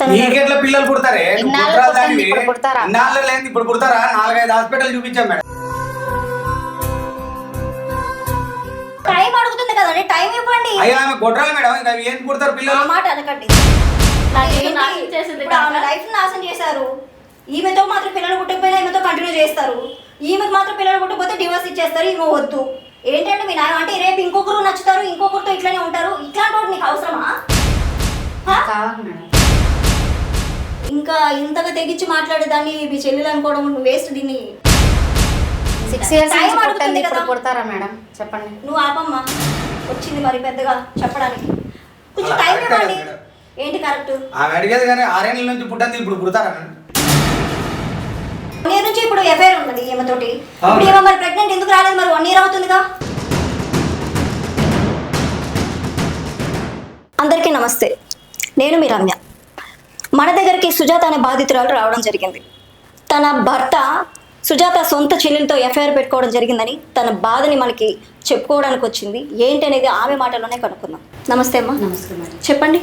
నీకెట్లా పిల్లలు పుడతారే? ఇన్నాళ్ళు లేదు ఇప్పుడు పుడతారా? నాలుగైదు హాస్పిటల్ చూపించాం మేడం. టైం అడుగుతుంది కదండి టైం ఇవ్వండి. అయ్యా ఆమె కొట్టాలి మేడం ఇంకా ఏం పుడతారు పిల్లలు? మాట అనకండి ఇప్పుడు ఆమె లైఫ్ నాశనం చేశారు. ఈమెతో మాత్రం పిల్లలు పుట్టకపోయినా ఈమెతో కంటిన్యూ చేస్తారు. ఈమెకు మాత్రం పిల్లలు పుట్టకపోతే డివోర్స్ ఇచ్చేస్తారు ఈమె వద్దు. ఏంటంటే మీ నాన్న అంటే రేపు ఇంకొకరు నచ్చుతారు ఇంకొకరితో ఇట్లానే ఉంటారు. ఇట్లాంటి వాడు నీకు అవసరమా? హా? కావాలి మేడం. ఇంకా ఇంతగా తెగించి మాట్లాడే దాన్ని మీ చెల్లెలు అనుకోవడం వేస్ట్ దీన్ని. సిక్స్ ఇయర్స్ టైం నుంచి అడుగుతుంది కదా. పుడతారా మేడం? చెప్పండి. నువ్వు ఆపమ్మా. వచ్చింది మరి పెద్దగా చెప్పడానికి. కొంచెం అలా టైం ఇవ్వండి. మేడం. ఏంటి కరెక్ట్? ఆమె అడిగేది కానీ ఆరేళ్ళ నుంచి పుట్టింది ఇప్పుడు పుడతారా మేడం? ఇయర్ నుంచి ఇప్పుడు ఎఫ్ఐఆర్ ఉన్నది ఈమెతోటి. అవును. ఇప్పుడు ఈమె మరి ప్రెగ్నెంట్ ఎందుకు రాలేదు? మరి వన్ ఇయర్ అవుతుందిగా? అందరికీ నమస్తే. నేను మీ రమ్య. మన దగ్గరికి సుజాత అనే బాధితురాలు రావడం జరిగింది. తన భర్త సుజాత సొంత చెల్లెలతో ఎఫ్ఐఆర్ పెట్టుకోవడం జరిగిందని తన బాధని మనకి చెప్పుకోవడానికి వచ్చింది. ఏంటి అనేది ఆమె మాటలోనే కనుక్కుందాం. నమస్తే అమ్మా. నమస్తే మేడం. చెప్పండి.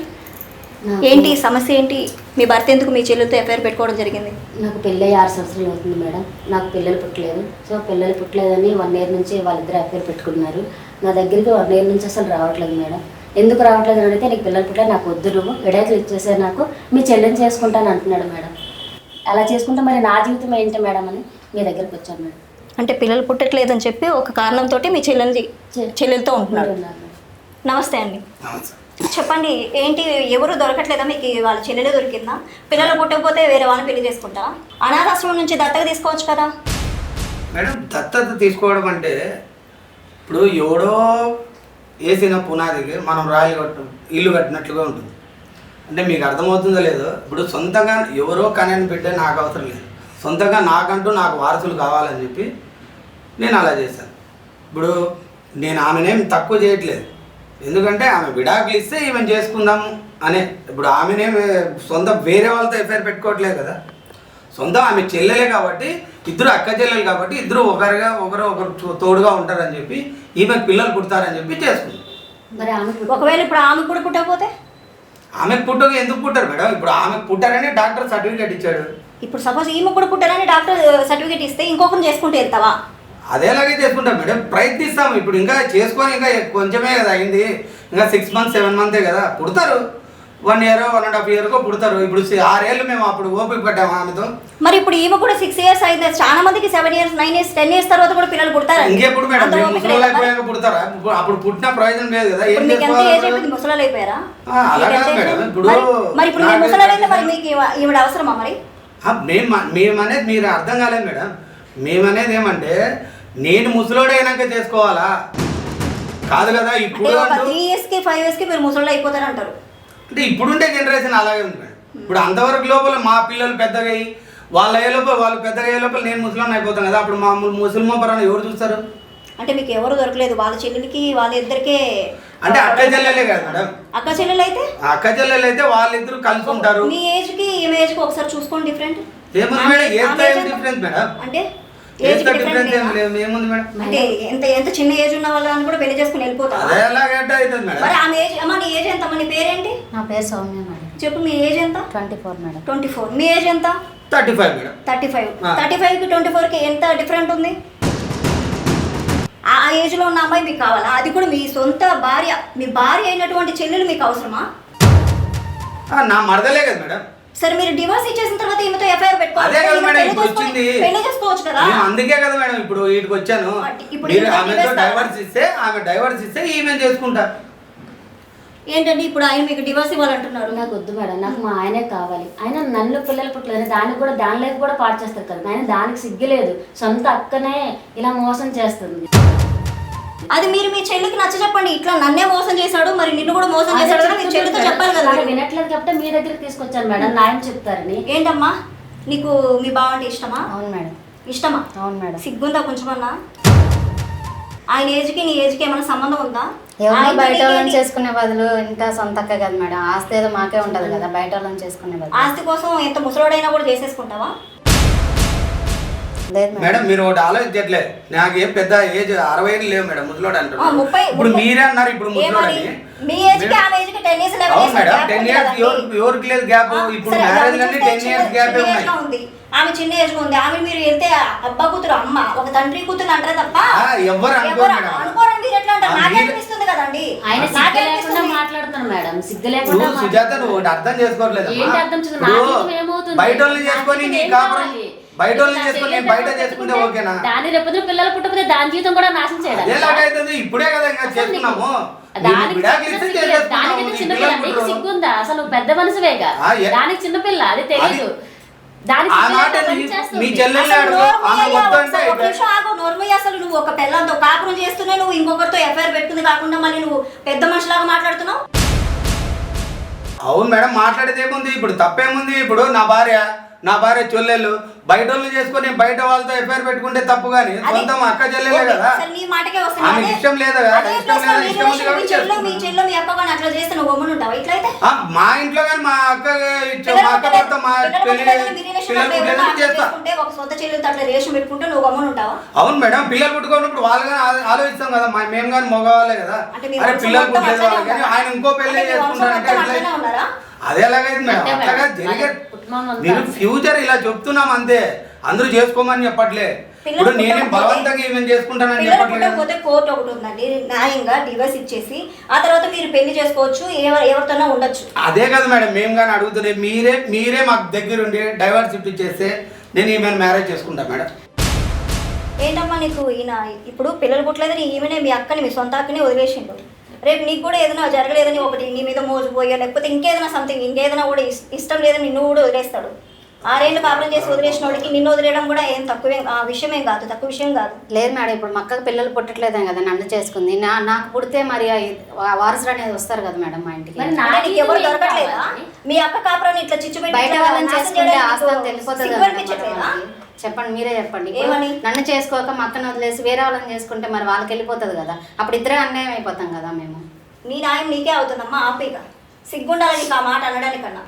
ఏంటి సమస్య ఏంటి? మీ భర్త ఎందుకు మీ చెల్లెలతో ఎఫ్ఐఆర్ పెట్టుకోవడం జరిగింది? నాకు పెళ్ళి ఆరు సంవత్సరాలు అవుతుంది మేడం. నాకు పిల్లలు పుట్టలేదు. సో పిల్లలు పుట్టలేదని వన్ ఇయర్ నుంచి వాళ్ళిద్దరు అఫేర్ పెట్టుకున్నారు. నా దగ్గరికి వన్ ఇయర్ నుంచి అసలు రావట్లేదు మేడం. ఎందుకు రావట్లేదు అని అడిగితే నీకు పిల్లలు పుట్టలేదు నాకు వద్దు నువ్వు విడాకులు ఇచ్చేసే నాకు మీ చెల్లెని చేసుకుంటాను అంటున్నాడు మేడం. అలా చేసుకుంటే మరి నా జీవితం ఏంటి మేడం అని మీ దగ్గరికి వచ్చాను మేడం. అంటే పిల్లలు పుట్టట్లేదని చెప్పి ఒక కారణంతో మీ చెల్లెలి చె- చెల్లెలతో ఉంటున్నారు. నమస్తే అండి. చెప్పండి ఏంటి ఎవరు దొరకట్లేదా మీకు వాళ్ళ చెల్లెలే దొరికిందా? పిల్లలు పుట్టకపోతే వేరే వాళ్ళని పెళ్ళి చేసుకుంటారా? అనాథాశ్రమం నుంచి దత్తగా తీసుకోవచ్చు కదా. మేడం దత్తత తీసుకోవడం అంటే ఇప్పుడు ఎవడో వేసిన పునాదికి మనం రాయి కట్టు ఇల్లు కట్టినట్లుగా ఉంటుంది. అంటే మీకు అర్థమవుతుందో లేదో ఇప్పుడు సొంతంగా ఎవరో కనని పెట్టే నాకు అవసరం లేదు. సొంతంగా నాకంటూ నాకు వారసులు కావాలని చెప్పి నేను అలా చేశాను. ఇప్పుడు నేను ఆమెనేం తక్కువ చేయట్లేదు. ఎందుకంటే ఆమె విడాకులు ఇస్తే ఈమె చేసుకుందాము అనే ఇప్పుడు ఆమెనేమి సొంత వేరే వాళ్ళతో ఎఫ్ఐఆర్ పెట్టుకోవట్లేదు కదా. సొంతం ఆమె చెల్లెలే కాబట్టి ఇద్దరు అక్క చెల్లెలు కాబట్టి ఇద్దరు ఒకరిగా ఒకరు ఒకరు తోడుగా ఉంటారని చెప్పి ఈమె పిల్లలు పుడతారని చెప్పి చేసుకుంది. మరి ఆమె ఒకవేళ ఇప్పుడు ఆమె కూడా పుట్టకపోతే? ఆమెకు పుట్టక ఎందుకు పుట్టారు మేడం? ఇప్పుడు ఆమెకు పుట్టారని డాక్టర్ సర్టిఫికేట్ ఇచ్చాడు. ఇప్పుడు సపోజ్ ఈమె కూడా పుట్టారని డాక్టర్ సర్టిఫికేట్ ఇస్తే ఇంకొకరిని చేసుకుంటే వెళ్తావా అదేలాగే చేసుకుంటాం మేడం. ప్రయత్నిస్తాం. ఇప్పుడు ఇంకా చేసుకొని ఇంకా కొంచెమే కదా అయింది. ఇంకా సిక్స్ మంత్స్ సెవెన్ మంతే కదా. పుడతారు. One year one and half ఇయర్కో పుడతారు. ఇప్పుడు ఆరేళ్ళు మేము అప్పుడు ఓపిక పడ్డాము ఆమెతో. మరి ఇప్పుడు ఈమె కూడా సిక్స్ ఇయర్స్ అయింది. చాలా మందికి seven years nine years ten years తర్వాత కూడా పిల్లలు పుడతారు ఇంకెప్పుడు మేడం? అయిపోయాక పుడతారా? అప్పుడు పుట్టిన ప్రయోజనం లేదు కదా. ఏం చేసుకోవాలి ముసలాలు అయిపోయారా? అలా కాదు మేడం. ఇప్పుడు మరి- మరి ఇప్పుడు మీరు నాకు ముసలాలు అయితే మరి మీకు ఈవ- ఈవిడ అవసరమా మరి? మేము మేము అనేది మీరు అర్థం కాలేదు మేడం. మేమనేది ఏమంటే నేను ముసలోడైనాక చేసుకోవాలా? కాదు కదా ఇప్పుడు త్రీ ఇయర్స్కి ఫైవ్ ఇయర్స్కి మీరు ముసళ్ళు అయిపోతారు అంటారు అంటే ఇప్పుడుండే జనరేషన్ అలాగే ఉంది ఇప్పుడు అంతవరకు లోపల మా పిల్లలు పెద్దగా అయ్యి వాళ్ళ అయ్యే లోపల వాళ్ళు పెద్దగా అయ్యే లోపల నేను ముసలాన్ని అయిపోతాను కదా అప్పుడు మా ముసలిమో పరాన్ని ఎవరు చూస్తారు? అంటే మీకు ఎవరు దొరకలేదు వాళ్ళ చెల్లెలకి వాళ్ళ ఇద్దరికే అంటే అక్క చెల్లెలే కదా మేడం. అక్క చెల్లెలు అయితే అక్క చెల్లెలు అయితే వాళ్ళిద్దరు కలిసి ఉంటారు మీ ఏజ్కి ఏజ్కి ఒకసారి చూసుకోండి డిఫరెంట్ ఏముంది మేడం ఏజ్ డిఫరెన్స్ మేడం. అంటే? ఏజ్ ఏజ్ డిఫరెన్స్ ఏం లేదు ఏముంది మేడం? అంటే ఎంత ఎంత చిన్న ఏజ్ ఉన్న వాళ్ళని కూడా పెళ్ళి చేసుకుని వెళ్ళిపోతావా? అదే ఎలాగ అవుతుంది మేడం. మరి ఆమె ఏజ్ అమ్మా నీ ఏజ్ ఎంత? అమ్మా నీ పేరేంటి? నా పేరు సౌమ్య మేడం. చెప్పు మీ ఏజ్ ఎంత? Twenty four madam. Twenty four. మీ ఏజ్ ఎంత? Thirty five madam. Thirty five. Thirty ఫైవ్కి ట్వంటీ ఫోర్కి ఎంత డిఫరెంట్ ఉంది? ఆ ఏజ్లో ఉన్న అమ్మాయి మీకు కావాలా? అది కూడా మీ సొంత భార్య మీ భార్య అయినటువంటి చెల్లెలు మీకు అవసరమా? ఆ, నా మరదలే కదా మేడం. సరే మీరు డివోర్స్ ఇచ్చేసిన తర్వాత ఈమెతో ఎఫ్ఐఆర్ అదే కదా మేడం పెళ్ళి ఇప్పుడు చేసుకొని- వచ్చింది. పెళ్ళి చేసుకోవచ్చు కదా. నేను అందుకే కదా మేడం ఇప్పుడు వీటికి వచ్చాను. అంటే ఇప్పుడు మీరు ఇంకా ఆమెతో డైవర్స్ ఇస్తే ఆమె డైవర్స్ ఇస్తే ఈమె చేసుకుంటా. ఏంటంటే ఇప్పుడు ఆయన మీకు డివోర్స్ ఇవ్వాలంటున్నారు? నాకు వద్దు మేడం నాకు మా ఆయనే కావాలి. ఆయన నన్ను పిల్లలు పుట్టలేదు దానికి కూడా దానిలోకి కూడా పాటు చేస్తారు కదా. ఆయన దానికి సిగ్గులేదు సొంత అక్కనే ఇలా మోసం చేస్తుంది. అది మీరు మీ చెల్లికి నచ్చ చెప్పండి. ఇట్లా నన్నే మోసం చేశాడు మరి నిన్ను కూడా మోసం చేశాడు కదా మీ చెల్లితో చెప్పాలి కదా వినట్లేదు కాబట్టి మీ దగ్గరికి తీసుకొచ్చాను మేడం. న్యాయం చెప్తారని ఏంటమ్మా? నీకు మీ బావంటే ఇష్టమా? అవును మేడం. ఇష్టమా? అవును మేడం. సిగ్గుందా కొంచెమన్నా? ఆయన ఏజ్కి నీ ఏజ్కి ఏమైనా సంబంధం ఉందా? ఎవరిని ఆయనతో బయట వాళ్ళని నీకేంటి? చేసుకునే బదులు ఇంకా సొంతక్క కదా మేడం. ఆస్తి ఏదో మాకే ఉంటది కదా బయట వాళ్ళని చేసుకునే బదులు. ఆస్తి కోసం ఎంత ముసలోడైనా కూడా చేసేసుకుంటావా? మేడం. మీరు ఒకటి ఆలోచించట్లే. నాకు ఏం పెద్ద ఏజ్ అరవై ఏళ్ళు లేవు మేడం ముసలోడు అంటున్నారు. ముప్పై- ఇప్పుడు మీరే అన్నారు ఇప్పుడు ముసలోడని. అవును మేడం టెన్ ఇయర్స్ ఎవరికి ఎవరికి లేదు గ్యాప్ ఇప్పుడు మ్యారేజ్ అన్ని టెన్ ఇయర్స్ గ్యాప్ ఉన్నాయి? ఉంది. ఆమె చిన్న ఏజ్లో ఉంది. ఆమె మీరు వెళ్తే అబ్బా కూతురు అమ్మ ఒక తండ్రి కూతురు అంటారు తప్ప ఎవరు. అనుకోరని మీరు ఎట్లా అంటారు? ఆ, నాకే మీరు- అనిపిస్తుంది కదండి. ఆయన నాకే సిగ్గు లేకుండా అనిపిస్తుంది. మాట్లాడుతున్నాడు మేడం. సిగ్గు లేకుండా నువ్వు సుజాత నువ్వు ఒకటి అర్థం చేసుకోవట్లేదు ఏంటి అర్థం చేసుకో- నా జీవితం ఏమవుతుంది? బయట చేసుకొని నీ కాపురం? బయట చేసుకొని బయట చేసుకుంటే ఓకేనా? దాని రేపొద్దున పిల్లలు పుట్టకపోతే దాని జీవితం కూడా నాశనం చేయడం ఎలాగైతుంది ఇప్పుడే కదా ఇంకా చేసుకున్నాము. దానికి చిన్నపిల్ల నీకు. సిగ్గుందా? అసలు పెద్ద మనసువేగా ఆ, ఏ- దానికి చిన్నపిల్ల అది తెలియదు అసలు నువ్వు ఒక పిల్లలతో కాపురం చేస్తూనే నువ్వు ఇంకొకరితో ఎఫ్ఐఆర్ పెట్టుకుంది కాకుండా మళ్ళీ నువ్వు పెద్ద మనిషిలాగా మాట్లాడుతున్నావు? అవును మేడం మాట్లాడేది ఏముంది? ఇప్పుడు తప్పేముంది? ఇప్పుడు నా భార్య. నా భార్య చెల్లెళ్ళు బయట వాళ్ళు చేసుకొని బయట వాళ్ళతో ఎఫ్ఐఆర్ పెట్టుకుంటే తప్పు కానీ సొంతం అక్క చెల్లెలే కదా. ఇష్టం లేదా? ఇష్టం ఇష్టం కాబట్టి మీ ఇంట్లో కానీ మా అక్క మా అక్క భర్త మా చేస్తా. అవును మేడం పిల్లలు పుట్టుకున్నప్పుడు వాళ్ళు కానీ ఆలోచిస్తాం కదా మేము కానీ మగవాళ్ళే కదా. అరే పిల్లలు పుట్టలేదు వాళ్ళు కానీ? ఆయన ఇంకో పెళ్ళి చేసుకుంటారంటే అదే. అట్లాగా జరిగే మీరు అంతే. ఫ్యూచర్ ఇలా చెప్తున్నాం అంతే. అందరూ చేసుకోమని చెప్పట్లే. ఇప్పుడు నేనేం బలవంతంగా ఈమెను చేసుకుంటానని చెప్పట్లేదు. కోర్టు ఒకటి ఉందండి. న్యాయంగా డివోర్స్ ఇచ్చేసి ఆ తర్వాత మీరు పెళ్ళి చేసుకోవచ్చు ఎవరు ఎవరితోనో ఉండొచ్చు. అదే కదా మేడం. మేము కానీ అడుగుతుండే మీరే మీరే మాకు దగ్గరుండి డైవర్స్ ఇప్పించేస్తే నేను ఈమెను మ్యారేజ్ చేసుకుంటా మేడం. ఏంటమ్మా నీకు ఈయన ఇప్పుడు పిల్లలు పుట్టలేదని ఈమెనే మీ అక్కని మీ సొంత అక్కని వదిలేసిండు. రేపు నీకు కూడా ఏదైనా జరగలేదని ఒకటి నీ మీద మోసపోయా లేకపోతే ఇంకేదైనా సంథింగ్ ఇంకేదైనా కూడా ఇష్టం లేదని నిన్ను కూడా వదిలేస్తాడు. ఆరేళ్ళు కాపురం చేసి వదిలేసిన వాడికి నిన్ను వదిలేయడం కూడా ఏం తక్కువే ఆ విషయమేం కాదు తక్కువ విషయం కాదు. లేదు మేడం ఇప్పుడు మా అక్కకి పిల్లలు పుట్టట్లేదే కదా నన్ను చేసుకుంది. నా నాకు పుడితే మరి ఆ వారసుడు అనేది వస్తారు కదా మేడం మా ఇంటికి. ఎవరు దొరకట్లేదా? మీ అక్క కాపురాన్ని ఇట్లా చిచ్చు బయట ఇట్లా వాళ్ళని చేసుకుంటే ఆస్తి? మనకి. చెప్పండి మీరే చెప్పండి? నన్ను చేసుకోక మా అక్కను వదిలేసి వేరే వాళ్ళని చేసుకుంటే మరి వాళ్ళకి వెళ్ళిపోతుంది కదా. అప్పుడు ఇద్దరే అన్యాయం అయిపోతాం కదా మేము. నీ న్యాయం నీకే అవుతుందమ్మా ఆపేగా. సిగ్గుండాలి నీకు ఆ మాట అనడానికన్నా?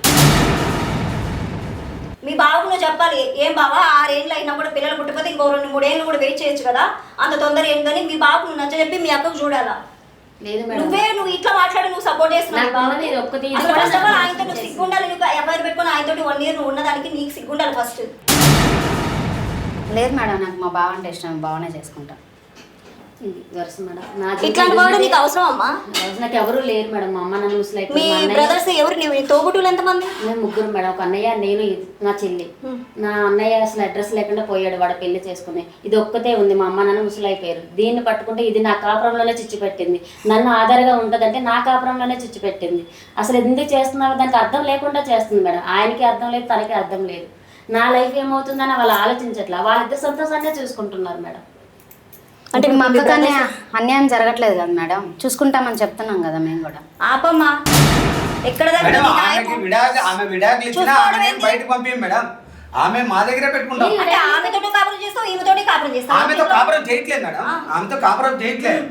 మీ బావకు నువ్వు చెప్పాలి ఏం బావా ఆరేళ్ళు అయినా కూడా పిల్లలు పుట్టిపోతే ఇంకో రెండు మూడేళ్ళు కూడా వెయిట్ చేయొచ్చు కదా? అంత తొందర ఏంటని మీ బావకు నువ్వు నచ్చజెప్పి మీ అక్కకు చూడాలా? లేదు నువ్వే నువ్వు ఇట్లా మాట్లాడి నువ్వు సపోర్ట్ చేస్తున్నావు. ఆయనతో నువ్వు. సిగ్గుండాలి నీకు ఎవరు పెట్టుకుని ఆయనతో వన్ ఇయర్ నువ్వు ఉన్నదానికి నీకు సిగ్గుండాలి ఫస్ట్ లేదు మేడం నాకు మా బావ అంటే ఇష్టం బావనే చేసుకుంటా. ఇది వరుస మేడం. నా జీవితం ఇట్లాంటి వాడు నీకు అవసరం అమ్మా? రోజు నాకు ఎవరు లేరు మేడం. మా అమ్మ నన్ను ముసలి మీ బ్రదర్స్ ఎవరు నీ తోబుట్టులు ఎంతమంది? మేము ముగ్గురు మేడం. ఒక అన్నయ్య నేను నా చెల్లి. నా అన్నయ్య అసలు అడ్రస్ లేకుండా పోయాడు వాడు పెళ్ళి చేసుకుని. ఇది ఒక్కతే ఉంది. మా అమ్మ నాన్న ముసలి అయిపోయారు దీన్ని పట్టుకుంటే ఇది నా కాపురంలోనే చిచ్చు పెట్టింది. నన్ను ఆధారగా ఉంటుందంటే నా కాపురంలోనే చిచ్చు పెట్టింది. అసలు ఎందుకు చేస్తున్నారో దానికి అర్థం లేకుండా చేస్తుంది మేడం. ఆయనకి అర్థం లేదు తనకి అర్థం లేదు. నా లైఫ్ ఏమవుతుందని వాళ్ళు ఆలోచించట్లా. వాళ్ళిద్దరు సంతోషాన్ని చూసుకుంటున్నారు మేడం. అంటే మా అక్కకి అన్యాయం జరగట్లేదు కదా మేడం. చూసుకుంటామని చెప్తున్నాం కదా మేము కూడా. ఆపమ్మా. ఎక్కడ మేడం ఆమెకి? విడాకులు ఆమె విడాకులు ఇచ్చినా చూసుకోవడం ఆమె ఏంటి? బయటకు పంపించం మేడం. ఆమె మా దగ్గరే పెట్టుకుంటాం. అంటే ఆమెతోటి కాపురం చేస్తావు ఈమెతోటి కాపురం చేస్తావు. ఆమెతో కాపురం చేయట్లేదు మేడం. ఆమెతో కాపురం చేయట్లేదు.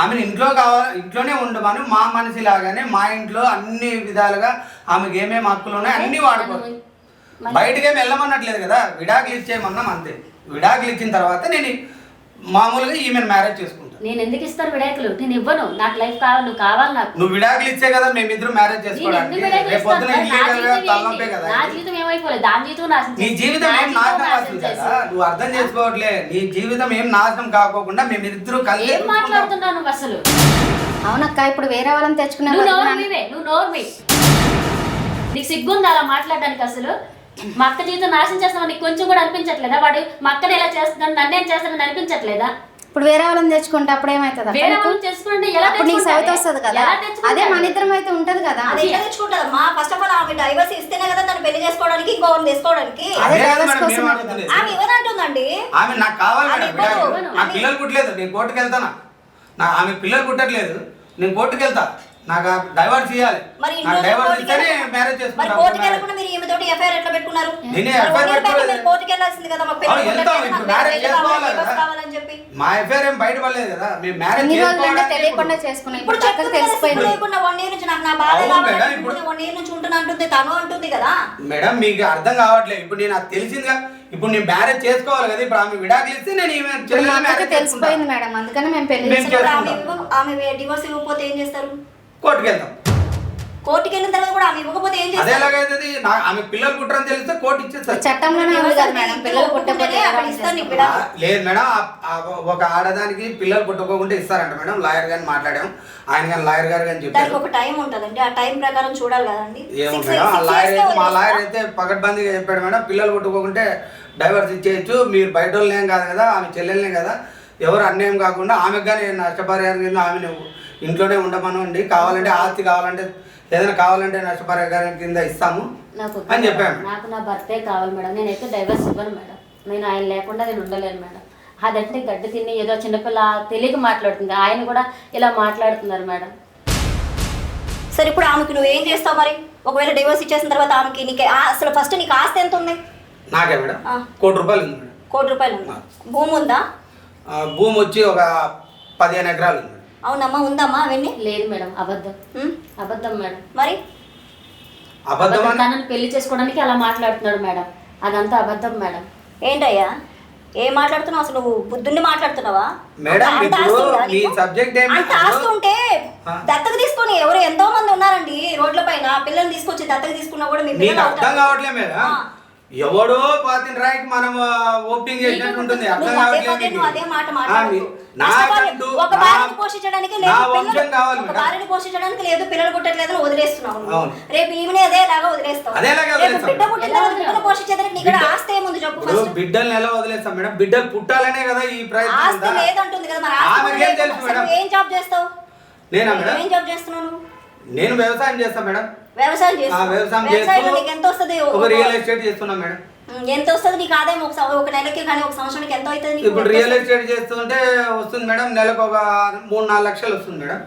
ఆమెను ఇంట్లో కావాలి ఇంట్లోనే ఉండమని. మా మనిషి లాగానే మా ఇంట్లో అన్ని విధాలుగా ఆమెకి ఏమేమి హక్కులు ఉన్నాయో అన్ని వాడుకోవాలి. బయటకి ఏమి వెళ్ళమన్నట్లేదు కదా. విడాకులు ఇచ్చేయమన్నాం అంతే. విడాకులు ఇచ్చిన తర్వాత నేను మామూలుగా ఈమెను మ్యారేజ్ చేసుకుంటాను నేను ఎందుకు ఇస్తాను విడాకులు? నేను ఇవ్వను. నాకు లైఫ్ కావాలి నువ్వు కావాలి నాకు. నువ్వు విడాకులు ఇచ్చే కదా మేమిద్దరం మ్యారేజ్ నేను చేసుకోవడానికి. ఎందుకు విడాకులు రేపు పొద్దున ఇస్తాను? నా ఇల్లీగల్గా జీవితం తలనొప్పే ఏంటి? కదా నా ఇది. జీవితం ఏమైపోలేదు. దాని జీవితం నాశనం నీ జీవితం నా ఏం నాశనం నాశనం కాదు? నువ్వు అర్థం చేసుకోవట్లే. నీ జీవితం ఏం నాశనం కాకోకుండా మేమిద్దరు కలిసి ఏం. మాట్లాడుతున్నావు నువ్వు అసలు? అవునక్క ఇప్పుడు వేరే వాళ్ళని తెచ్చుకునే నువ్వు నోరు మీవే. నువ్వు నోరు మీ. నీకు సిగ్గుంది అలా మాట్లాడడానికి అసలు? మా అక్క జీవితం నాశనం చేస్తావు నీకు కొంచెం కూడా అనిపించట్లేదా? వాడు మా అక్కని ఎలా చేస్తున్నాడు నన్ను ఏం చేస్తాడని అనిపించట్లేదా? ఇప్పుడు వేరే వాళ్ళని తెచ్చుకుంటే అప్పుడు ఏమవుతుంది అక్క వేరే? వాళ్ళని చేసుకుంటే ఎలా అప్పుడు నీకు? సవిత వస్తుంది కదా? ఎలా? అదే మన ఇద్దరం అయితే ఉంటది కదా? అది ఎట్లా తెచ్చుకుంటుందమ్మా ఫస్ట్ ఆఫ్ ఆల్ ఆమె డైవర్స్ ఇస్తేనే కదా తను పెళ్ళి చేసుకోవడానికి ఇంకొకరిని తీసుకోవడానికి అదే మేడం కోసం. ఆమె ఇవ్వనంటుందండి ఆమె నాకు కావాలి. నాకు పిల్లలు పుట్టలేదు నేను కోర్టుకు వెళ్తానా? నా ఆమె పిల్లలు పుట్టట్లేదు నేను కోర్టుకు వెళ్తా నాకు డైవర్స్ ఇవ్వాలి మరి నాకు ఇంట్లో డైవర్స్ కోర్టుకి ఇస్తేనే వెళ్ళ- మ్యారేజ్ మరి చేసుకుంటాం కోర్టుకి వెళ్ళకుండా మీరు ఈమెతోటి ఎఫ్ఐఆర్ ఎట్లా పెట్టుకున్నారు? నేనే పెట్టుకోలేదు. కోర్టుకి వెళ్ళాల్సింది కదా పెళ్ళి వెళ్తాం. ఇప్పుడు కదా. కావాలని చెప్పి. మా ఎఫ్ఐఆర్ ఏం బయటపడలేదు కదా. మేము మ్యారేజ్ తెలియకుండా చేసుకున్నాం. ఇప్పుడు కదా, తెలిసిపోయింది. లేకుండా వన్ ఇయర్ నుంచి నాకు నా బాధ ఇప్పుడు- వన్ ఇయర్ నుంచి ఉంటున్నా అంటుంది తను అంటుంది కదా. మేడం మీకు అర్థం కావట్లేదు. ఇప్పుడు నేను అది తెలిసిందిగా ఇప్పుడు నేను మ్యారేజ్ చేసుకోవాలి కదా. ఇప్పుడు ఆమె విడాకులు ఇస్తే నేను ఈమె మా తెలిసిపోయింది. మేడం. అందుకని మేము పెళ్ళి ఆమె డివోర్స్ ఇవ్వకపోతే ఏం చేస్తారు? కోర్టుకి వెళ్తాం కోర్టుకి వెళ్ళిన తర్వాత కూడా ఆమె ఇవ్వకపోతే ఏం అదే చేస్తారు? ఎలాగైతుంది నా ఆమె పిల్లలు పుట్టరని తెలిస్తే కోర్టు ఇచ్చేస్తారు. చట్టంలోనే ఉంది కదా మేడం పిల్లలు పుట్టకపోతే నీకు విడాకులు. లేదు మేడం ఆ- ఆ ఒక ఆడదానికి పిల్లలు పుట్టుకోకుండా ఇస్తారంట మేడం లాయర్ గారిని మాట్లాడాం. ఆయన కానీ లాయర్ గారు కానీ దానికి చెప్పారు ఒక టైం ఉంటుందండి ఆ టైం ప్రకారం చూడాలి కదండి. ఏమో Six- మేడం ఆ six లాయర్ years అయితే మా లాయర్? అయితే పకడ్బందీగా చెప్పాడు మేడం పిల్లలు పుట్టుకోకుంటే డైవర్స్ ఇచ్చేయచ్చు మీరు బయట వాళ్ళేం కాదు కదా ఆమె చెల్లెలనే కదా ఎవరు అన్యాయం కాకుండా ఆమెకు కానీ నష్టపరిహారం కింద ఆమె నువ్వు ఇంట్లోనే ఉండమనండి. కావాలంటే ఆస్తి కావాలంటే ఏదైనా కావాలంటే నష్టపరిహారం కింద ఇస్తాము. నాకు అని. చెప్పాము నాకు నా భర్తే కావాలి మేడం. నేనైతే డైవర్స్ ఇవ్వను మేడం. నేను ఆయన లేకుండా నేను ఉండలేను మేడం. అదంటే గడ్డి తిని ఏదో చిన్నపిల్ల తెలియక మాట్లాడుతుంది. ఆయన కూడా ఇలా మాట్లాడుతున్నారు మేడం. సరే ఇప్పుడు ఆమెకి నువ్వు ఏం చేస్తావు మరి? ఒకవేళ డివోర్స్ ఇచ్చేసిన తర్వాత ఆమెకి నీకు అసలు ఫస్ట్ నీకు ఆస్తి ఎంత ఉంది? నాకే మేడం. కోటి రూపాయలు ఉంది మేడం. కోటి రూపాయలు ఉంది. భూమి ఉందా? భూమి వచ్చి ఒక పదిహేను ఎకరాలు ఉంది అవునమ్మా ఉందమ్మా అవన్నీ? లేదు మేడం అబద్ధం. అబద్ధం మేడం. మరి? అబద్ధం తనని పెళ్ళి చేసుకోవడానికి అలా మాట్లాడుతున్నాడు మేడం. అదంతా అబద్ధం మేడం. ఏంటయ్యా? ఏం మాట్లాడుతున్నావు? అసలు నువ్వు బుద్ధుండి మాట్లాడుతున్నావా? మేడం, ఇప్పుడు ఆస్తి ఉందా మీ నీకు? subject ఏమి? అంత ఆస్తి ఉంటే ఆ. దత్తత తీసుకొని ఎవరు ఎంతో మంది ఉన్నారండి రోడ్ల పైన. పిల్లల్ని తీసుకొచ్చి దత్తత తీసుకున్నా కూడా మీ పిల్లలు అర్థం. కావట్లే మేడం. ఆ. ఎవడో పాతిన రాయికి మనం ఓపెనింగ్ చేసినట్టు ఉంటుంది అర్థం అదే కావట్లేదు అదే మాట ఆ, మాట్లాడకు. మీ- కష్టపడి నాకంటూ ఒక భార్యని పోషించడానికి లేదు వంశం పిల్లలు- కావాలి ఒక. భార్యని పోషించడానికి లేదు పిల్లలు పుట్టట్లేదు వదిలేస్తున్నావు. రేపు ఈమెనే అదేలాగా వదిలేస్తావు అదేలాగా రేపు వదిలేస్తాం. బిడ్డ పుట్టిన తర్వాత బిడ్డను పోషించేదానికి నీకు ఆస్తి ఏముంది చెప్పు ఫస్ట్ బిడ్డల్ని ఎలా వదిలేస్తాం మేడం బిడ్డలు పుట్టాలనే కదా ఈ ప్రయత్నం ఆస్తి. లేదంటుంది కదా మరి ఆస్తి ఆమెకేం కూడా తెలుసు. మేడం? ఏం జాబ్ చేస్తావు నేనా మేడం ఏం జాబ్ చేస్తున్నావు? నేను వ్యవసాయం చేస్తాను మేడం. వ్యవసాయం ఆ, చేస్తావు? వ్యవసాయం వ్యవసాయంలో చేస్తూ నీకు ఎంత వస్తుంది? ఒక రియల్ ఎస్టేట్ చేస్తున్నా మేడం. ఎంత వస్తుంది? నీకు ఆదాయం ఒక ఒక నెలకి కానీ ఒక సంవత్సరానికి ఎంత అవుతుంది? ఇప్పుడు రియల్? ఎస్టేట్ చేస్తుంటే వస్తుంది మేడం. నెలకు ఒక మూడు నాలుగు లక్షలు వస్తుంది మేడం.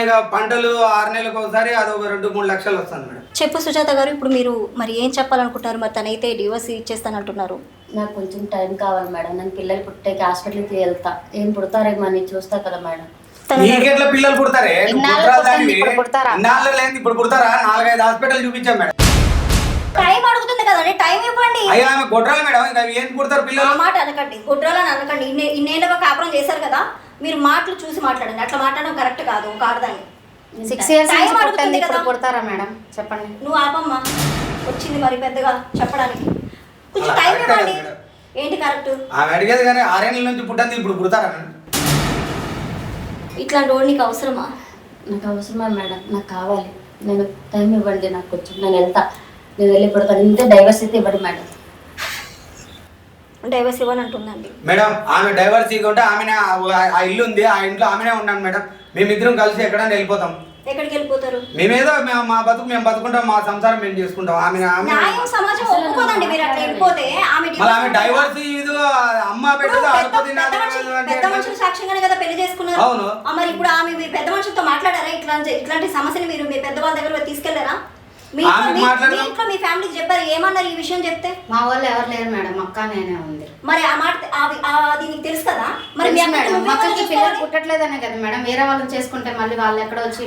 ఇక పంటలు ఆరు నెలలకు ఒకసారి అది ఒక రెండు మూడు లక్షలు వస్తుంది మేడం. చెప్పు సుజాత గారు ఇప్పుడు మీరు మరి ఏం చెప్పాలనుకుంటున్నారు? మరి తనైతే డివోర్స్ ఇచ్చేస్తానంటున్నారు. నాకు కొంచెం టైం కావాలి మేడం. నేను పిల్లలు పుట్టాక హాస్పిటల్కి వెళ్తా. ఏం పుడతారేమో అని చూస్తా కదా మేడం. నీకెట్లా పిల్లలు పుడతారే? ఇప్పుడు పుడతారా? ఇన్నాళ్ళు లేదు ఇప్పుడు పుడతారా? నాలుగైదు హాస్పిటల్ చూపించాం మేడం. టైం అడుగుతుంది కదండి టైం ఇవ్వండి. అయ్యా ఆమె కొట్టాలి మేడం ఇంకా ఏం పుడతారు ఆ పిల్లలు మాట అనకండి గుడ్రాలని అనకండి. ఇన్ని ఇన్నేళ్ళగా కాపురం చేశారు కదా మీరు మాటలు చూసి మాట్లాడండి. అట్లా మాట్లాడడం కరెక్ట్ కాదు ఒక ఆడదాన్ని. సిక్స్ ఇయర్స్ టైం అడుగుతుంది ఇప్పుడు కదా. పుడతారా మేడం? చెప్పండి. నువ్వు ఆపమ్మా. వచ్చింది మరి పెద్దగా చెప్పడానికి. కొంచెం టైం ఇవ్వండి. ఏంటి కరెక్ట్? ఆమె అడిగేది కానీ ఆరేళ్ళ నుంచి పుట్టింది ఇప్పుడు పుడతారా మేడం? ఇట్లాంటి వాడు నీకు అవసరమా? నాకు అవసరమా మేడం? నాకు కావాలి. నేను టైం ఇవ్వండి నాకు కొంచెం. నేను వెళ్తా. నేను వెళ్ళి పుడతాను. ఇంతే డైవర్స్ అయితే ఇవ్వండి మేడం. డైవర్స్ ఇవ్వని అంటుందండి. మేడం ఆమె డైవర్స్ ఇవ్వకుంటే ఆమె ఆ ఇల్లు ఉంది. ఆ ఇంట్లో ఆమెనే ఉన్నాను మేడం. మేమిద్దరం కలిసి ఎక్కడైనా వెళ్ళిపోతాం. ఎక్కడికి వెళ్ళిపోతారు? మేమేదో మేము మా బతుకు మేము బతుకుంటాం మా సంసారం మేము చేసుకుంటాం. ఆమె న్యాయం సమాజం ఒప్పుకోదండి మీరు అట్లా వెళ్ళిపోతే ఆమె మళ్ళీ ఆమె డైవర్స్ ఇది అమ్మ పెట్టదు పెద్ద- మనుషులు- సాక్ష్యంగానే కదా పెళ్ళి చేసుకున్నారు. అవును. ఆ, మరి ఇప్పుడు ఆమె మీ పెద్ద మనుషులతో మాట్లాడారా? ఇట్లాంటి ఇట్లాంటి సమస్యని మీరు మీ పెద్ద వాళ్ళ దగ్గర తీసుకెళ్ళారా? మీ ఇంట్లో- మీ- ఫ్యామిలీకి చెప్పారు? ఏమన్నారు ఈ విషయం చెప్తే? మా వాళ్ళు ఎవరు లేరు మేడం అక్క నేనే ఉంది. మరి ఆ మాట అది నీకు తెలుసు కదా? మరి మీ అక్కకి పిల్లలు. పుట్టట్లేదనే కదా మేడం వేరే వాళ్ళని చేసుకుంటే మళ్ళీ వాళ్ళు ఎక్కడ వచ్చి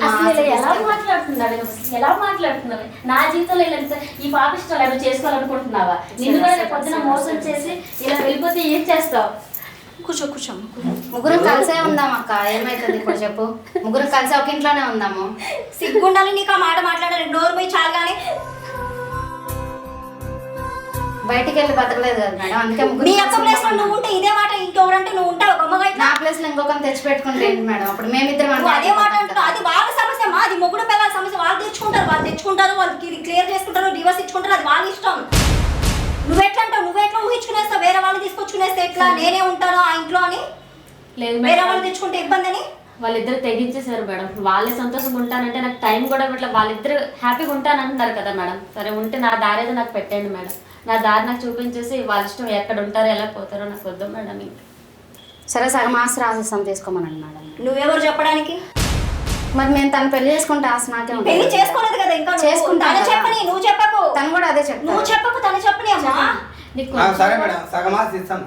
ఎలా. మాట్లాడుతున్నాడు ఎలా మాట్లాడుతున్నావు? నా జీవితంలో ఇలా ఈ పాప ఇష్టం ఏదో చేసుకోవాలనుకుంటున్నావా? నిన్ను కూడా రేపు పొద్దున మోసం చేసి ఇలా వెళ్ళిపోతే ఏం చేస్తావు? కూర్చో కూర్చో. ముగ్గురం కలిసే ఉందాం అక్క? ఏమైతుంది? ఇప్పుడు చెప్పు. ముగ్గురం కలిసి ఒక ఇంట్లోనే ఉందాము. సిగ్గుండాలి నీకు ఆ మాట మాట్లాడాలి. నోరు పోయి చాలు కానీ బయటికి వెళ్ళి బతకలేదు కదా మేడం. అందుకే ముగ్గురు నీ అక్క ప్లేస్లో నువ్వు ఉంటే ఇదే మాట ఇంకెవరంటే నువ్వు ఉంటావు? గమ్మగా ఇట్లా నా ప్లేస్లో ఇంకొకరిని తెచ్చి పెట్టుకుంటే ఏంటి మేడం? అప్పుడు మేమిద్దరం అదే మాట అంటే అంటున్నావు. అది వాళ్ళ సమస్య. మా అది మొగుడు పిల్లల సమస్య. వాళ్ళు తెచ్చుకుంటారు వాళ్ళు తెచ్చుకుంటారు వాళ్ళకి క్లియర్ చేసుకుంటారు డివోర్స్ ఇచ్చుకుంటారు. అది వాళ్ళ ఇష్టం. నువ్వు ఎట్లా అంటావు నువ్వు ఎట్లా ఊహించుకునేస్తావు వేరే వాళ్ళు తీసుకొచ్చుకునేస్తే ఎట్లా నేనే ఉంటాను ఆ ఇంట్లో అని? లేదు వేరే వాళ్ళు తెచ్చుకుంటే ఇబ్బంది అని వాళ్ళిద్దరు తెగించేశారు మేడం. వాళ్ళే సంతోషంగా ఉంటానంటే నాకు టైం కూడా ఇట్లా వాళ్ళిద్దరు హ్యాపీగా ఉంటానంటున్నారు కదా మేడం. సరే ఉంటే నా దారి ఏదో నాకు పెట్టండి మేడం. నా దారి నాకు చూపించేసి వాళ్ళ ఇష్టం ఎక్కడ ఉంటారో ఎలా పోతారో నాకు వద్దు మేడం ఇంకా. సరే సగం ఆస్తి రాసిస్తాం తీసుకోమనండి మేడం. నువ్వెవరు చెప్పడానికి? మరి మేము తను పెళ్ళి చేసుకుంటే ఆస్తి నాకే ఉంటుంది పెళ్ళి చేసుకోలేదు కదా ఇంకా నువ్వు. చేసుకుంటాను తను కదా. చెప్పని నువ్వు చెప్పకు తను కూడా అదే చెప్తాను నువ్వు చెప్పకు తను చెప్పని అమ్మా నీకు ఆ, సరే మేడం సగమాసి ఇస్తాం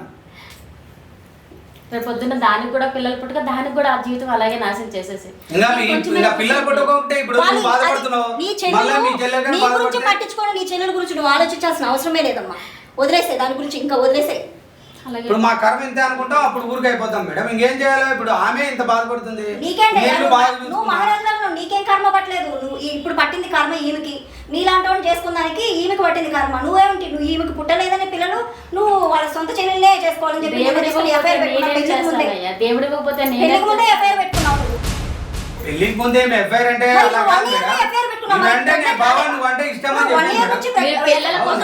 రేపు పొద్దున్న దానికి కూడా పిల్లలు పుట్టుక దానికి కూడా ఆ జీవితం అలాగే నాశనం చేసేసి ఇంకా మీ ఇంకా పిల్లలు పుట్టుకోకుంటే ఇప్పుడు వాళ్ళు- నువ్వు బాధపడుతున్నావు. అది నీ మళ్ళీ మీ చెల్లెలు నీ గురించి బాధపడుతుంది పట్టించుకొని నీ చెల్లెల గురించి నువ్వు ఆలోచించాల్సిన అవసరమే లేదమ్మా. వదిలేసే దాని గురించి ఇంకా వదిలేసే ఇప్పుడు మా కర్మ ఇంతే అనుకుంటాం అప్పుడు ఊరికి అయిపోతాం మేడం. ఇంకేం చేయాలి ఇప్పుడు ఆమె ఇంత బాధపడుతుంది. నువ్వు బాగా నువ్వు చూసుకున్నా. మహారాజులో నీకేం కర్మ పట్టలేదు? నువ్వు ఇప్పుడు పట్టింది కర్మ ఈమెకి. నీలాంటి వాడిని చేసుకున్నానికి ఈమెకి పట్టింది కర్మ. నువ్వేమిటి? నువ్వు ఈమెకి పుట్టలేదని పిల్లలు నువ్వు వాళ్ళ సొంత చెల్లెలే చేసుకోవాలని చెప్పి దేవుడు ఇవ్వకపోతే ఎఫ్ఐఆర్ పెట్టుకున్నావు. నేనేం పెళ్ళికి ముందే ఎఫ్ఐఆర్ అంటే నేను బావా నువ్వు ఇష్టం అని వన్ ఇయర్ నుంచి పిల్లల కోసం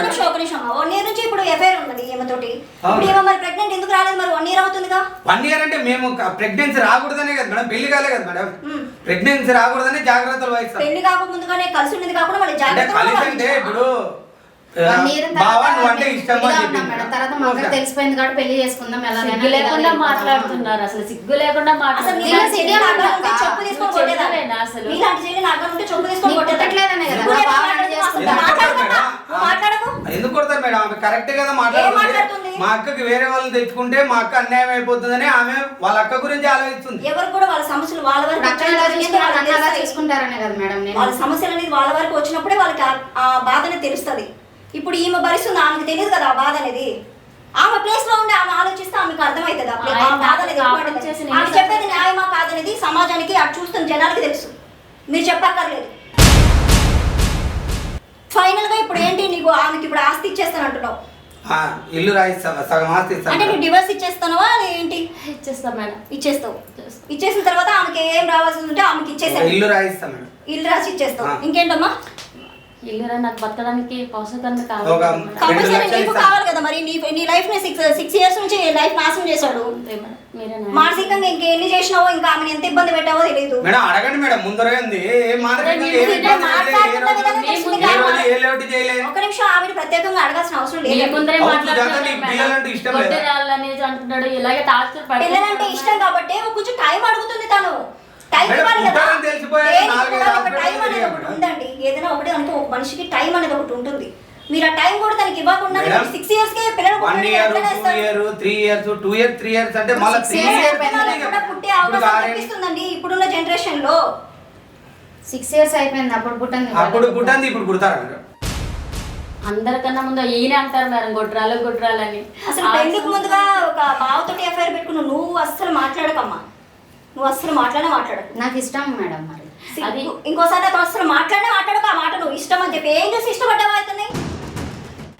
వన్ ఇయర్ నుంచి ఇప్పుడు ఎఫ్ఐఆర్ ఉన్నది ఈమెతోటి ఇప్పుడు అవును. ఈమె మరి ప్రెగ్నెంట్ ఎందుకు రాలేదు మరి? వన్ ఇయర్ అవుతుందిగా? వన్ ఇయర్ అంటే మేము ప్రెగ్నెన్సీ రాకూడదనే కదా మేడం పెళ్ళి కాలే కదా మేడం. ప్రెగ్నెన్సీ రాకూడదని జాగ్రత్తలు వహిస్తాం. పెళ్ళి కాక ముందుగానే కలిసి ఉండేది కాకుండా కలిసి అంటే. ఇప్పుడు తెలిసిపోయింది కాబట్టి పెళ్ళి చేసుకుందాం సిగ్గు లేకుండా మాట్లాడుతున్నారు అసలు సిగ్గు లేకుండా కదా, ఎందుకు కొడతారు. మేడం? ఆమె కరెక్ట్ మాట్లాడుతుంది. మాట్లాడుతుంది? మా అక్కకి వేరే వాళ్ళని తెచ్చుకుంటే మా అక్క అన్యాయం అయిపోతుందని ఆమె వాళ్ళ అక్క గురించి ఆలోచిస్తుంది. ఎవరు కూడా వాళ్ళ సమస్యలు వాళ్ళ వరకు. చూసుకుంటారనే కదా మేడం నేను. వాళ్ళ సమస్యలు అనేది వాళ్ళ వరకు వచ్చినప్పుడే వాళ్ళకి ఆ- ఆ బాధ అనేది తెలుస్తుంది. ఇప్పుడు ఈమె భరిస్తుంది ఆమెకు తెలియదు కదా ఆ బాధ అనేది. ఆమె ప్లేస్లో ఉండి ఆమె ఆలోచిస్తే ఆమెకు అర్థమవుతుంది. ఆ ప్లే- ఆ బాధ అనేది ఆమె చెప్పేది న్యాయమా కాదనేది సమాజానికి అటు చూస్తున్న జనాలకి తెలుసు. మీరు చెప్పక్కర్లేదు. ఫైనల్గా ఇప్పుడు ఏంటి నీకు ఆమెకి ఇప్పుడు ఆస్తి ఇచ్చేస్తాను అంటున్నావు? ఆ, ఇల్లు రాయిస్తా సగం ఆస్తి ఇస్తాను అంటే నువ్వు డివోర్స్ ఇచ్చేస్తానవా? ఏంటి? ఇచ్చేస్తా మేడం. ఇచ్చేస్తావు. ఇచ్చేసిన తర్వాత ఆమెకి ఏం రావాల్సి ఉంటే ఆమెకి ఇచ్చేసాను ఇల్లు రాయిస్తా మేడం. ఇల్లు రాసి ఇచ్చేస్తావు. ఆ. ఇంకేంటమ్మా? ఇల్లురా నాకు బతకడానికి ఒక కావాలి నీకు. కావాలి కదా మరి నీ నీ లైఫ్ని సిక్స్ సిక్స్ ఇయర్స్ నుంచి లైఫ్ నాశనం చేశాడు? మానసికంగా ఇంకెన్ని చేసినావో ఇంకా ఆమెను ఎంత ఇబ్బంది పెట్టావో తెలియదు మేడం అడగండి మేడం ముందర ఏంది? ఏ మానసికంగా మీరు ఏమి ఇదే ఇబ్బంది లేదు, ఏ మాట్లాడుతున్న రోజు- విధానం తెలిసింది ఏ కదా. రోజు ఏ లేవటి చేయలే ఒక నిమిషం ఆవిడ ప్రత్యేకంగా అడగాల్సిన అవసరం లేదు. ముందరే మాట్లాడుతున్నాడు ఇలాగే టార్చర్ పిల్లలంటే ఇష్టం కాబట్టి కొంచెం టైం అడుగుతుంది తను. ఉందండి. ఏదైనా ఒకటి అంటే ఒక మనిషికి టైం అనేది ఒకటి ఉంటుంది. మీరు ఆ టైం కూడా తనకి ఇవ్వకుండా సిక్స్ ఇయర్స్కి పిల్లలు one year two? Year three years two year three years అంటే మళ్ళీ త్రీ ఇయర్స్ పుట్టే అవకాశం కనిపిస్తుందండి ఇప్పుడున్న జనరేషన్లో. సిక్స్ ఇయర్స్ అయిపోయింది అప్పుడు పుట్టింది అప్పుడు పుట్టంది ఇప్పుడు పుడతారా అందరికన్నా ముందు ఈయన అంటారు మేడం గొడ్రాలు గొడ్రాలని అసలు పెళ్ళికి ముందుగా ఒక బావతోటి ఎఫ్ఐఆర్ పెట్టుకున్నావు నువ్వు అస్సలు మాట్లాడకమ్మా. నువ్వు అస్సలు మాట్లాడే మాట్లాడకు. నాకు ఇష్టం మేడం మరి అది. ఇంకోసారి అతను అసలు మాట్లాడే మాట్లాడక ఆ మాట నువ్వు ఇష్టం అని చెప్పి ఏం చూసి ఇష్టపడ్డావా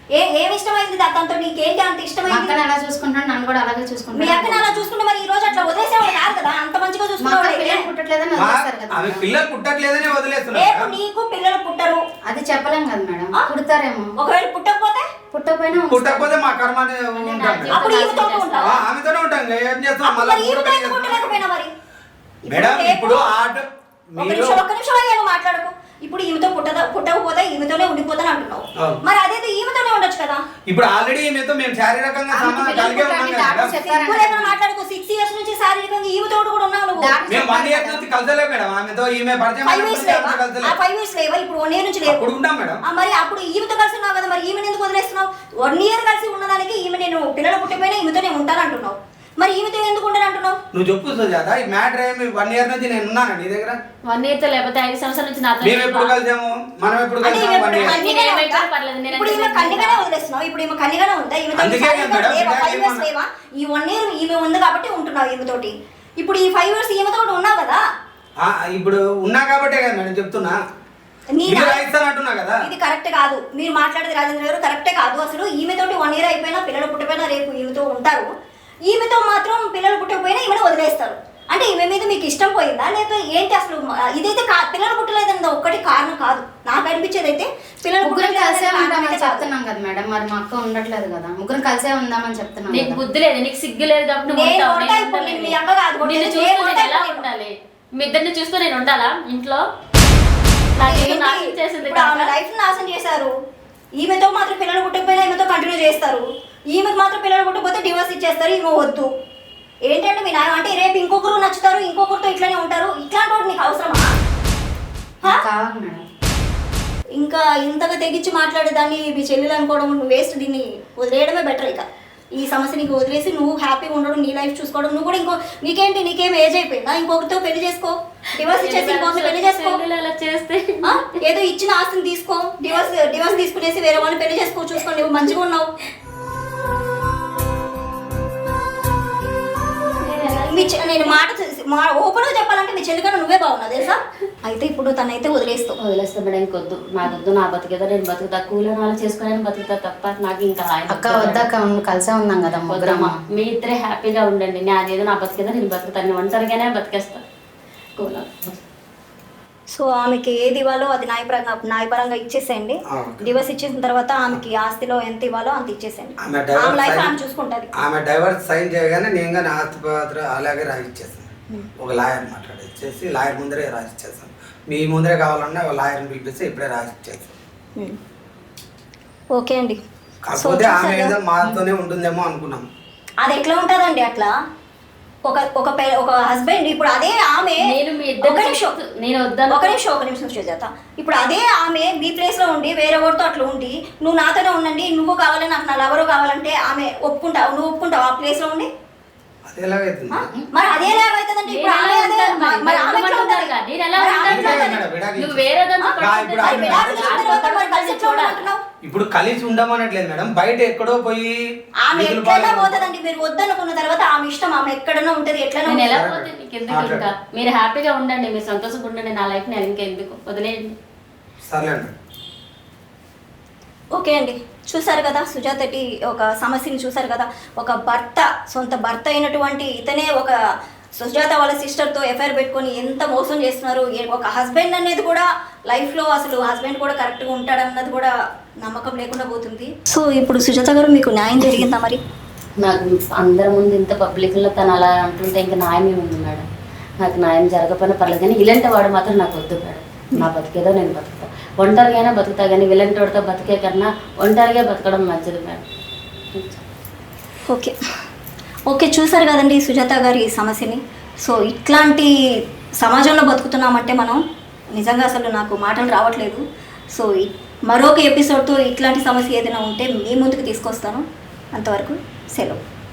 ఏ ఏం ఇష్టమైంది అతనితో నీకేంటి అంత మా ఇష్టమైంది అక్కని ఎలా చూసుకుంటాను నన్ను కూడా అలాగే మీ చూసుకుంటాను అక్కని అలా చూసుకుంటే మరి ఈ రోజు అట్లా వదిలేసేవాడు కాదు కదా? అంత మంచిగా మా చూసుకున్నాడు పిల్లలు పుట్టట్లేదని మా- వదిలేస్తారు కదా పిల్లలు పుట్టట్లేదనే వదిలేస్తున్నారు. నీకు పిల్లలు పుట్టరు. అది చెప్పలేం కదా మేడం? పుడతారేమో. ఒకవేళ పుట్టకపోతే? పుట్టకపోయినా. పుట్టకపోతే మా కర్మ ఉంటాం. అప్పుడు ఉంటావా? ఆమెతోనే ఉంటాం ఏం చేస్తాం? మళ్ళీ మరి. మూడో ఇప్పుడు ఆట ఒక మీరు నిమిషం ఒక్క నిమిషం అయ్యా నువ్వు మాట్లాడకు. ఇప్పుడు ఈమెతో పుట్టదా పుట్టకపోతే ఈమెతోనే ఉండిపోతాను అంటున్నావు. మరి అదేదో ఈమెతోనే ఉండొచ్చు కదా? ఇప్పుడు ఆల్రెడీ ఈమెతో మేము శారీరకంగా సంబంధం కలిగే ఉన్నాం కదా లేకుండా మాట్లాడుకో సిక్స్ ఇయర్స్ నుంచి శారీరకంగా ఈమెతోడు కూడా ఉన్నావు నువ్వు. మేము వన్ ఇయర్. నుంచి కలిసలే మేడం. ఆమెతో ఈమె పరిచయం ఫైవ్ ఇయర్స్ లేవా? ఆ ఫైవ్ ఇయర్స్ లేవా? ఇప్పుడు వన్ ఇయర్ నుంచి లేవు. అప్పుడు ఉంటాం మేడం. మరి అప్పుడు ఈమెతో కలిసి ఉన్నావు కదా మరి ఈమెను ఎందుకు వదిలేస్తున్నావు? వన్ ఇయర్ కలిసి ఉన్నదానికి ఈమె నేను పిల్లలు పుట్టిపోయినా ఈమెతోనే ఉంటాను అంటున్నావు. మరి ఈమెతో ఎందుకు ఉండను అంటున్నావు? నువ్వు చెప్పు సుజాత ఈ మ్యాటర్ ఏమి వన్ ఇయర్ నుంచి నేను ఉన్నాను నీ దగ్గర? వన్ ఇయర్తో లేకపోతే ఐదు సంవత్సరాల నుంచి నాతో మేము ఎప్పుడు కలిసాము? మనం ఎప్పుడు అంటే ఈమె కలిసాము వన్ ఇప్పుడు ఇయర్ కన్నిగానే నేను ఉందా? ఏమైనా పర్లేదు, నేను ఇప్పుడు ఈమె కన్నిగానే వదిలేస్తున్నావు? ఇప్పుడు ఈమె కన్నిగానే ఉందా? ఈమెతో అందుకే శారీరకంగా మేడం? ఇలాగే ఫైవ్ ఇయర్స్ లేవా? ఈ వన్ ఇయర్ ఈమె ఉంది కాబట్టి ఉంటున్నావు ఈమెతోటి ఇప్పుడు ఈ ఫైవ్ ఇయర్స్ ఈమెతో కూడా ఉన్నావు కదా? ఆ, ఇప్పుడు ఉన్నా కాబట్టే కదా మేడం చెప్తున్నా. నీ కదా? ఇది కరెక్ట్ కాదు. మీరు మాట్లాడేది రాజేంద్ర గారు కరెక్టే కాదు. అసలు ఈమెతోటి వన్ ఇయర్ అయిపోయినా పిల్లలు పుట్టిపోయినా రేపు ఈమెతో ఉంటారు. ఈమెతో మాత్రం పిల్లలు పుట్టకపోయినా ఈమెను వదిలేస్తారు. అంటే ఈమె మీద మీకు ఇష్టం పోయిందా? లేకపోతే ఏంటి అసలు ఇదైతే కా- పిల్లలు పుట్టలేదన్న ఒక్కటి కారణం కాదు. నాకు అనిపించేది అయితే పిల్లలు ముగ్గురం కలిసే ఉంటామని. చెప్తున్నాం కదా మేడం. మరి మా అక్క ఉండట్లేదు కదా. ముగ్గురం కలిసే ఉందామని చెప్తున్నాం నీకు. బుద్ధి లేదు. నీకు సిగ్గు లేదు కాబట్టి ఎలా. ఉండాలి? మీ ఇద్దరిని చూస్తూ నేను ఉండాలా ఇంట్లో? నాశనం చేసింది. లైఫ్ నాశనం చేశారు. ఈమెతో మాత్రం పిల్లలు పుట్టకపోయినా ఈమెతో కంటిన్యూ చేస్తారు. ఈమెకు మాత్రం పిల్లలు పుట్టకపోతే డివోర్స్ ఇచ్చేస్తారు ఈమె వద్దు. ఏంటంటే మీ నాన్న అంటే రేపు ఇంకొకరు నచ్చుతారు ఇంకొకరితో ఇట్లానే ఉంటారు ఇట్లాంటి వాడు నీకు అవసరమా ఇంకా ఇంతగా తెగించి మాట్లాడేదాన్ని మీ చెల్లెలు అనుకోవడం నువ్వు వేస్ట్ దీన్ని వదిలేయడమే బెటర్ ఇక. ఈ సమస్య నీకు వదిలేసి నువ్వు హ్యాపీగా ఉండడం నీ లైఫ్ చూసుకోవడం నువ్వు కూడా ఇంకో నీకేంటి నీకేం ఏజ్ అయిపోయిందా? ఇంకొకరితో పెళ్ళి చేసుకో. డివోర్స్ ఇచ్చేసి ఇంకొకరిని పెళ్ళి చేసుకో. చేస్తే? ఏదో ఇచ్చిన ఆస్తిని తీసుకో. డివోర్స్ డివోర్స్ తీసుకునేసి వేరే వాళ్ళని పెళ్ళి చేసుకో చూసుకో నువ్వు మంచిగా ఉన్నావు. మీ నేను మాట మా ఓపెన్గా చెప్పాలంటే మీ చెల్లి కన్నా నువ్వే బాగున్నావు తెలుసా? అయితే ఇప్పుడు తనైతే వదిలేస్తావు. వదిలేస్తా మేడం ఇంకొద్దు నాకొద్దు నా బతికేదో నేను బతుకుతా. కూలి నాలు చేసుకుని బతుకుతా తప్ప నాకు ఇంకా ఆయన అక్క వద్దు వద్దక్క మనం కలిసే ఉన్నాం కదా ముగ్గురమ్మ వద్దమ్మా. మీ ఇద్దరే హ్యాపీగా ఉండండి. నేను అదేదో నా బతికేదో నేను బతుకుతాను నేను ఒంటరిగానే బతికేస్తా. కూల సో ఆమెకి ఏది ఇవ్వాలో అది న్యాయపరంగా న్యాయపరంగా ఇచ్చేసేయండి. డివోర్స్ ఇచ్చేసిన తర్వాత ఆమెకి ఆస్తిలో ఎంత ఇవ్వాలో అంత ఇచ్చేసేయండి. ఆమె లైఫ్ ఆమె చూసుకుంటుంది. ఆమె డైవర్స్ సైన్ చేయగానే నేను కానీ ఆస్తి పత్ర అలాగే రాసిచ్చేసాను ఒక లాయర్ మాట్లాడిచ్చేసి లాయర్ ముందరే రాసిచ్చేసాను మీ ముందరే కావాలన్నా ఒక లాయర్ని పిలిపిస్తే ఇప్పుడే రాసిచ్చేసాను ఓకే అండి. కాకపోతే ఆమె? ఏదో మాతోనే ఉంటుందేమో అనుకున్నాం. అది ఎట్లా ఉంటుందండి అట్లా? ఒక ఒక ఒక హస్బెండ్ ఇప్పుడు అదే ఆమె నేను మీ ఒక నిమిషం నేను వద్దాను. ఒక నిమిషం ఒక నిమిషం సుజాత ఇప్పుడు అదే ఆమె మీ ప్లేస్లో ఉండి వేరే వాడితో అట్లా ఉండి నువ్వు నాతోనే ఉండండి నువ్వు కావాలి నాకు నా లవరు కావాలంటే ఆమె ఒప్పుకుంటావు నువ్వు ఒప్పుకుంటావు ఆ ప్లేస్లో ఉండి? అది ఎలాగైతుంది ఆ? మరి అదే ఎలాగైతుందండి ఇప్పుడు ఆమె ఎలా అదే ఉంటాను మరి? మరి ఆమె మరి ఎట్లా ఉండమంటారు ఉంటది? కదా? నేను ఎలా మరి ఆమె ఉంటాను? ఎట్లా ఉంటది? మేడం, విడాకులు నువ్వు వేరే దాంతో ఆ, పడుకుంటే ఇప్పుడు మరి ఆమె- విడాకులు ఇచ్చిన తర్వాత మరి కలిసి ఎట్లా ఉండాలంటున్నావు? ఇప్పుడు కలిసి ఉండమనట్లేదు మేడం బయట ఎక్కడో పోయి ఆమె ఎట్లైనా పోతుందండి మీరు వద్దనుకున్న తర్వాత ఆమె ఇష్టం ఆమె ఎక్కడైనా ఉంటది ఎట్లైనా నేను ఎలా ఉంటది. పోతే నీకు ఎందుకు ఇంకా మీరు హ్యాపీగా ఉండండి మీరు సంతోషంగా ఉండండి నా లైఫ్ నేను ఇంకెందుకు వదిలేయండి సర్లేండి ఓకే అండి చూశారు కదా సుజాతటి ఒక సమస్యని చూశారు కదా ఒక భర్త సొంత భర్త అయినటువంటి ఇతనే ఒక సుజాత వాళ్ళ సిస్టర్తో ఎఫ్ఐఆర్ పెట్టుకొని ఎంత మోసం చేస్తున్నారు ఒక హస్బెండ్ అనేది కూడా లైఫ్లో అసలు హస్బెండ్ కూడా కరెక్ట్గా ఉంటాడన్నది కూడా నమ్మకం లేకుండా పోతుంది. సో ఇప్పుడు సుజాత గారు మీకు న్యాయం జరిగిందా మరి? నాకు అందరి ముందు ఇంత పబ్లిక్లో తను అలా అంటుంటే ఇంకా న్యాయం ఏముంది మేడం. నాకు న్యాయం జరగకపోయినా పర్లేదు కానీ ఇలాంటి వాడు మాత్రం నాకు వద్దు మేడం. నా బతికేదో నేను బతుకు ఒంటరిగానే బతుకుతా కానీ విలంటోడితో బతికే కన్నా ఒంటరిగా బతకడం మంచిది మేడం. ఓకే. ఓకే చూసారు కదండి సుజాత గారి సమస్యని. సో ఇట్లాంటి సమాజంలో బతుకుతున్నామంటే మనం నిజంగా అసలు నాకు మాటలు రావట్లేదు. సో మరొక ఎపిసోడ్తో ఇట్లాంటి సమస్య ఏదైనా ఉంటే మీ ముందుకు తీసుకొస్తాను. అంతవరకు సెలవు.